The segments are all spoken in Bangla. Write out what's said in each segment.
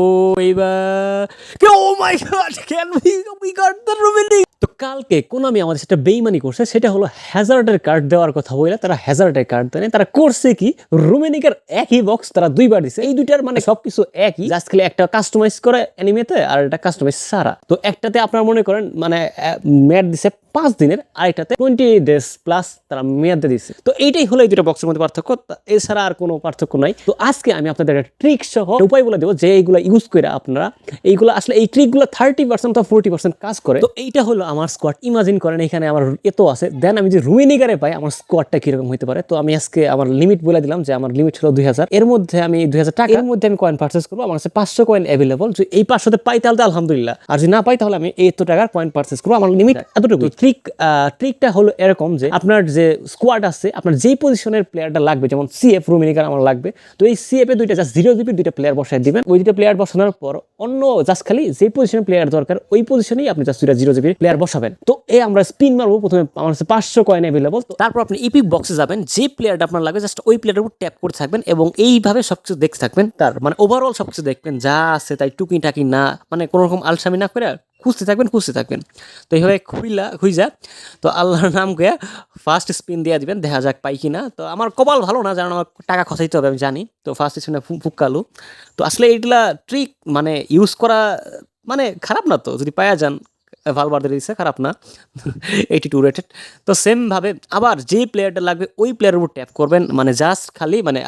Oh my god, can we, we got the remaining কালকে কোনামি আমাদের সেটা বেইমানি করছে, সেটা হলো হ্যাজার্ডের কার্ড দেওয়ার কথা বলে তারা হ্যাজার্ডের কার্ড দেয় তারা করছে কি রুমেনিকার একই বক্স তারা দুইবার দিছে। এই দুইটার মানে সবকিছু একই। জাস্ট খালি একটা কাস্টমাইজ করে অ্যানিমেতে আর একটা কাস্টমাইজ সারা তো একটাতে আপনার মনে করেন মানে ম্যাট দিছে পাঁচ দিনের আরেকটাতে টোয়েন্টি ডেজ প্লাস তারা মেয়াদে দিছে। তো এইটাই হলো এই দুটো বক্সের মধ্যে পার্থক্য। এছাড়া আর কোনো পার্থক্য নাই। তো আজকে আমি আপনাদের একটা ট্রিক সহ উপায় বলে দেবো, যে এইগুলো ইউজ করে আপনারা, এইগুলো আসলে এই ট্রিকগুলো থার্টি পার্সেন্ট অথবা ফোর্টি পার্সেন্ট কাজ করে। তো এইটা হলো আমার স্কোয়াড ইমাজিন করেন এখানে আমার এত আছে। দেন আমি যে রুমিনিগারে পাই আমার স্কোয়াডটা কীরকম হতে পারে? তো আমি আজকে আমার লিমিট বলে দিলাম যে আমার লিমিট হলো দুই হাজার। এর মধ্যে আমি দুই হাজার টাকা এর মধ্যে আমি কয়েন পার্চেস করব আমার কাছে পাঁচশো কয়েন অ্যাভেলেবল যদি এই পাঁচশোতে পাই তাহলে আলহামদুলিল্লাহ। আর যদি না পাই তাহলে আমি এই এত টাকার কয়েন পার্চেস করব। আমার লিমিট এতটুকু ট্রিক ট্রিকটা হলো এরকম যে আপনার যে স্কোয়াড আছে আপনার যেই পজিশনের প্লেয়ারটা লাগবে যেমন সিএফ রুমিনিকার আমার লাগবে তো এই সিএফ এ দুইটা জাস্ট জিরো জিপি দুইটা প্লেয়ার বসায় দিবেন। ওই দুইটা প্লেয়ার বসানোর পর অন্য জাস্ট খালি যেই পজিশনের প্লেয়ার দরকার ওই পজিশনেই আপনি জাস্ট দুইটা জিরো জিপি প্লেয়ার বসাবেন তো এ আমরা স্পিন মারবো, প্রথমে আমার কাছে পাঁচশো কয়েন অ্যাভেলেবল তারপর আপনি ইপিক বক্সে যাবেন, যে প্লেয়ারটা আপনার লাগবে জাস্ট ওই প্লেয়ারের উপর ট্যাপ করে থাকবেন এবং এইভাবে সবকিছু দেখতে থাকবেন। তার মানে ওভারঅল সবকিছু দেখবেন, যা আছে তাই টুকি টাকি না মানে কোনো রকম আলসামি না করে খুঁজতে থাকবেন খুঁজতে থাকবেন। তো এইভাবে খুইলা খুঁজা তো আল্লাহর নাম গিয়া ফার্স্ট স্পিন দিয়ে দিবেন, দেখা যাক পাই কিনা। তো আমার কপাল ভালো না কারণ আমার টাকা খসাইতে হবে, আমি জানি। তো ফার্স্ট স্পিনে ফুকালু। তো আসলে এইগুলা ট্রিক মানে ইউজ করা মানে খারাপ না তো, যদি পাওয়া যান। ভালবার্দের দিচ্ছে খারাপ না। এইটি টু রেটেড তো সেমভাবে আবার যে প্লেয়ারটা লাগবে, ওই প্লেয়ারের উপর ট্যাপ করবেন। মানে জাস্ট খালি মানে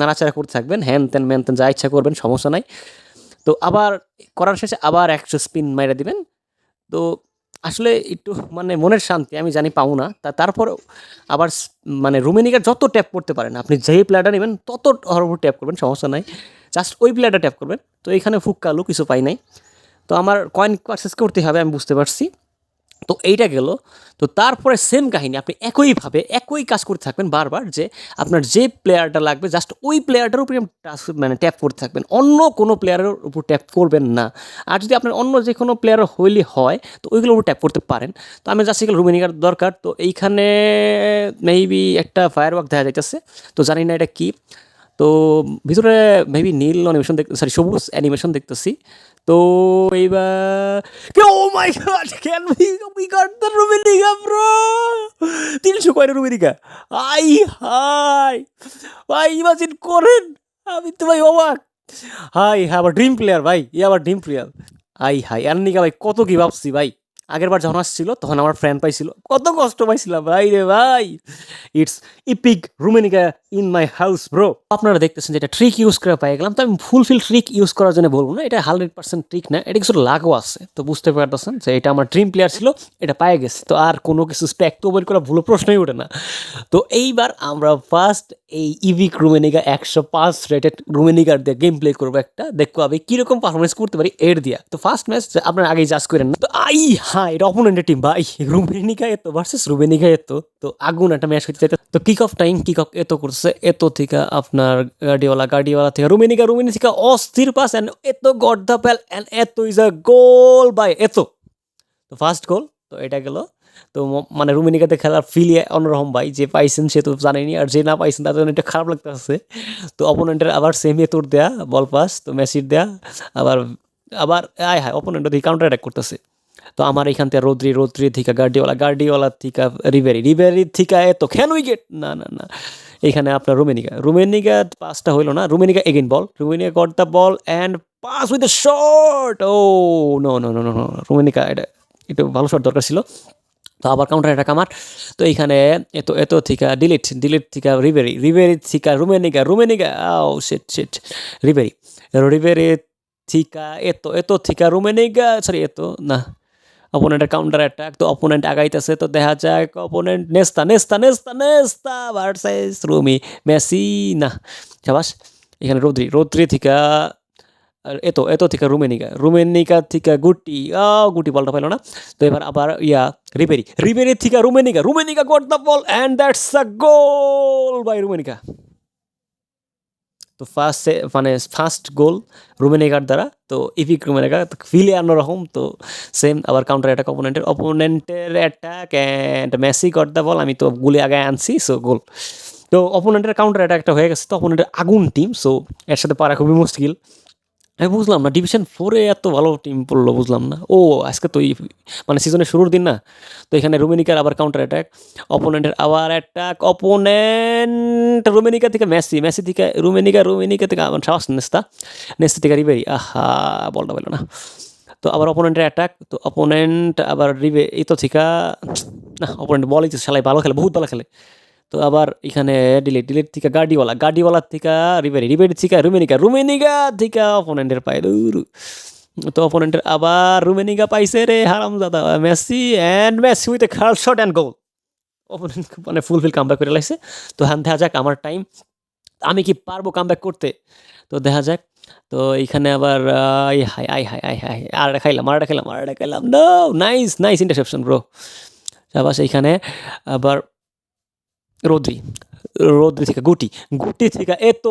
নাড়াচাড়া করতে থাকবেন। হ্যান তেন ম্যান তেন যা ইচ্ছা করবেন, সমস্যা নাই। তো আবার করার শেষে আবার একশো স্পিন মাইরা দিবেন। তো আসলে একটু মানে মনের শান্তি, আমি জানি পাবো না। তা তারপর আবার মানে রুমেনিকার যত ট্যাপ করতে পারেন, আপনি যেই প্লেয়ারটা নেবেন, তত উপর ট্যাপ করবেন, সমস্যা নাই। জাস্ট ওই প্লেয়ারটা ট্যাপ করবেন। তো এখানে ফুক্কালু কিছু পাই নাই। তো আমার কয়েন পারচেস করতে হবে, আমি বুঝতে পারছি। তো এইটা গেল। তো তারপরে সেম কাহিনী, আপনি একইভাবে একই কাজ করতে থাকবেন বারবার যে আপনার যে প্লেয়ারটা লাগবে জাস্ট ওই প্লেয়ারটার উপরে মানে ট্যাপ করতে থাকবেন। অন্য কোনো প্লেয়ারের উপর ট্যাপ করবেন না। আর যদি আপনার অন্য যে কোনো প্লেয়ার হইলে হয়, তো ওইগুলোর উপর ট্যাপ করতে পারেন। তো আমি জাস্ট এগুলো রুমিনিকার দরকার। তো এইখানে মেবি একটা ফায়ার ওয়ার্ক দেখা যাইতেছে। তো জানি না এটা কি। তো ভিতরে মেবি নীল অ্যানিমেশন দেখ সরি সবুজ অ্যানিমেশন দেখতেছি। তো এইবার ও my god can we we got the bro তিনশো কয়টা রুমিনিকা আই হাই, ভাই ইমাজিন করেন, আমি তো ভাই অবাক। হাই হ্যাঁ আবার ড্রিম প্লেয়ার ভাই ই আবার ড্রিম প্লেয়ার আই হাই আন্নিকা ভাই, কত কি ভাবছি, ভাই। আগের বার যখন আসছিল, তখন আমার ফ্রেন্ড পাইছিল। কত কষ্ট পাইছিলাম, ভাই রে ভাই। It's epic Rummenigge in my house bro আপনারা দেখতেছেন যে এটা ট্রিক ইউজ করে পাই গেলাম, তো আমি ফুলফিল ট্রিক ইউজ করার জন্য বলব না, এটা হান্ড্রেড পার্সেন্ট ট্রিক না, এটা কিছু লাগও আছে। তো বুঝতে পারতেছেন যে এটা আমার ড্রিম প্লেয়ার ছিল, এটা পায়ে গেছে। তো আর কোনো কিছু স্প্যাক তো বের করা ভুলো প্রশ্নই ওঠে না। তো এইবার আমরা ফার্স্ট এই ইভিক রুমেনিকা একশো পাঁচ রেটেড রুমেনিকার দিয়ে গেম প্লে করব একটা, দেখব আমি কীরকম পারফরমেন্স করতে পারি এর দিয়া। তো ফার্স্ট ম্যাচ আপনার আগেই জাজ করেন না। তো আই হ্যাঁ এটা অপোনেন্টের টিম ভাই। রুমেনিকা এত ভার্সেস রুমেনিকা এত, তো আগুন একটা ম্যাচ হতে তো kick off time kick off এত করছে এত থেকে আপনার গার্ডিওয়ালা গার্ডিওয়ালা থেকে রুমেনিকা রুমেনি থেকে অস্থির পাস অ্যান্ড এত গড দ্য প্যাল অ্যান্ড এত ইজ আ গোল বাই এত। তো ফার্স্ট গোল তো এটা গেল। তো মানে রুমিনিকাতে খেলার ফিল অন্যরকম, ভাই। যে পাইছেন সে তো জানেনি, আর যে না পাইছেন তাদের জন্য এটা খারাপ লাগতেছে। তো অপোনেন্টের আবার সেম তোর দেয়া বল পাস তো মেসির দেয়া। আবার আবার, আয় হায় অপোনেন্ট কাউন্টার অ্যাটাক করতেছে। তো আমার এখান থেকে রোদ্রি রোদ্রি থিকা গার্ডিওয়ালা গার্ডিওয়ালা থিকা, রিভেরি রিভেরি থিকা এত খেন উইকেট না না না। এখানে আপনার রুমেনিকা রুমেনিকা পাসটা হইল না? Rummenigge again ball. Rummenigge got the ball and pass with the short oh no no no no Rummenigge এটা একটু ভালো শট দরকার ছিল। তো আবার কাউন্টার অ্যাটাক আমার। তো এইখানে এত এত থিকা ডিলিট ডিলিট থিকা, রিভেরি রিভেরি থিকা রুমেনিকা রুমেনিকা আও সেট সেট রিভেরি। রিভেরি থিকা এত এত থিকা রুমেনিকা সরি এত না। অপোনেন্টের কাউন্টার অ্যাটাক তো অপোনেন্ট আগাইতেছে, তো দেখা যায় opponent Nesta Nesta Nesta Nesta versus Rumi, Messi, না। সাবাস, এখানে রোদ্রি রোদ্রি থিকা এতো এতো থেকে রুমেনিকা রুমেনিকা থেকে গুটি, আ, গুটি বলটা পাইলো না। তো এবার আবার ইয়া রিপেরি রিপেরি থেকে Rummenigge Rummenigge got the ball and that's a goal by Rummenigge তো ফার্স্ট মানে ফার্স্ট গোল রুমেনিকার দ্বারা। তো ইভিক রুমেনেগার ফিলে অন্যরকম তো সেম আবার কাউন্টার অ্যাটাক অপোনেন্টের অপোনেন্টের attack and Messi got the ball আমি তো গুলি আগে আনছি সো গোল তো অপোনেন্টের কাউন্টার অ্যাটাকটা হয়ে গেছে, তো অপোনেন্টের আগুন টিম সো এর সাথে পারা খুবই মুশকিল। আমি বুঝলাম না ডিভিশন ফোরে এত ভালো টিম পড়ল বুঝলাম না। ও, আজকে তো মানে সিজনের শুরুর দিন না? তো এখানে রোমেনিকার আবার কাউন্টার অ্যাটাক অপোনেন্টের আবার অ্যাটাক অপোনেন্ট রোমেনিকা থেকে মেসি মেসি থেকে রোমেনিকা রোমেনিকা থেকে আমার সাহস, নেস্তা নেস্তা থেকে রিবেরি, আহা, বলটা পেল না। তো আবার অপোনেন্টের অ্যাটাক তো অপোনেন্ট আবার রিবে, এই তো থিকা, না অপোনেন্ট বলই তো সেলাই ভালো খেলে, বহুত ভালো খেলে। তো আবার এখানে ডিলিট ডিলিট থেকে গাডিওয়ালা গার্ডিওয়ালার থেকে রিবেরি রিবেরি থেকে রুমেনিকা রুমেনিকা থেকে অপোনেন্টের পায় তো অপোনেন্টের আবার রুমেনিকা পাইছে রে হারাম দাদা Messi and Messi with a খাল শট অ্যান্ড গোল অপোনেন্ট মানে ফুলফিল কামব্যাক করে লাগছে তো হ্যাঁ দেখা যাক আমার টাইম আমি কি পারব কামব্যাক করতে? তো দেখা যাক। তো এইখানে আবার, আই হাই আই হাই আই হাই আর খাইলাম আর খাইলাম আর খাইলাম। নাইস নাইস ইন্টারসেপশন ব্রো আবার এইখানে আবার রোদ্রি রোদ্রি থেকে গুটি গুটি থেকে এত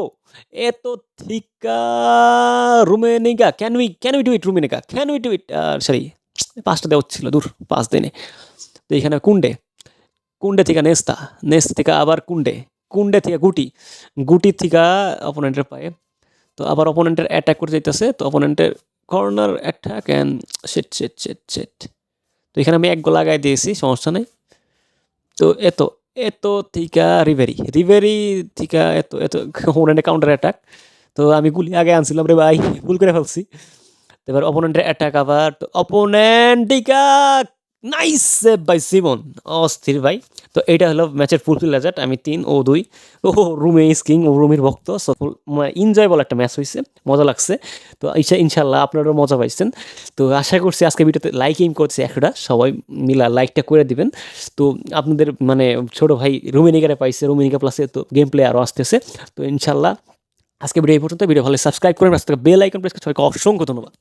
এত থিকা Rummenigge can we can we do it Rummenigge can we do it sorry পাঁচটা দেওয়া ছিল দূর, পাঁচ দিনে। তো এখানে কুন্ডে কুন্ডে থেকে নেস্তা নেস্তা থেকে আবার কুন্ডে কুন্ডে থেকে গুটি গুটি থেকে অপোনেন্টের পায়ে। তো আবার অপোনেন্টের অ্যাটাক করে যাইতেছে, তো অপোনেন্টের corner attack and set set set set তো এখানে আমি এক লাগাই দিয়েছি, সমস্যা নেই। তো এত এত থিকা রিভেরি রিভেরি থিকা এত এত অপোনেন্টের কাউন্টার অ্যাটাক তো আমি গুলি আগে আনছিলাম রে ভাই, ভুল করে ফেলছি। এবার অপোনেন্টের অ্যাটাক আবার, তো অপোনেন্ট টিকা নাইস সেভ বাই সিমন। অস্থির ভাই। তো এটা হলো ম্যাচের ফুলফিল রেজাল্ট আমি তিন, ও দুই। ও, রুমে ইস কিং ও রুমির ভক্ত। সো এনজয়েবল একটা ম্যাচ হয়েছে মজা লাগছে। তো ইচ্ছা ইনশাল্লাহ আপনারাও মজা পাইছেন। তো আশা করছি আজকে ভিডিওতে লাইক এম করছে একটা সবাই মিলা লাইকটা করে দিবেন। তো আপনাদের মানে ছোট ভাই রুমিনিকারে পাইছে, রুমিনিকা প্লাসে তো গেম প্লে আরও আসতেছে। তো ইনশাল্লাহ আজকে ভিডিও এই পর্যন্ত ভিডিও ভালো সাবস্ক্রাইব রাস্তা বেল আইকন প্রেস করে সবাইকে অসংখ্য ধন্যবাদ।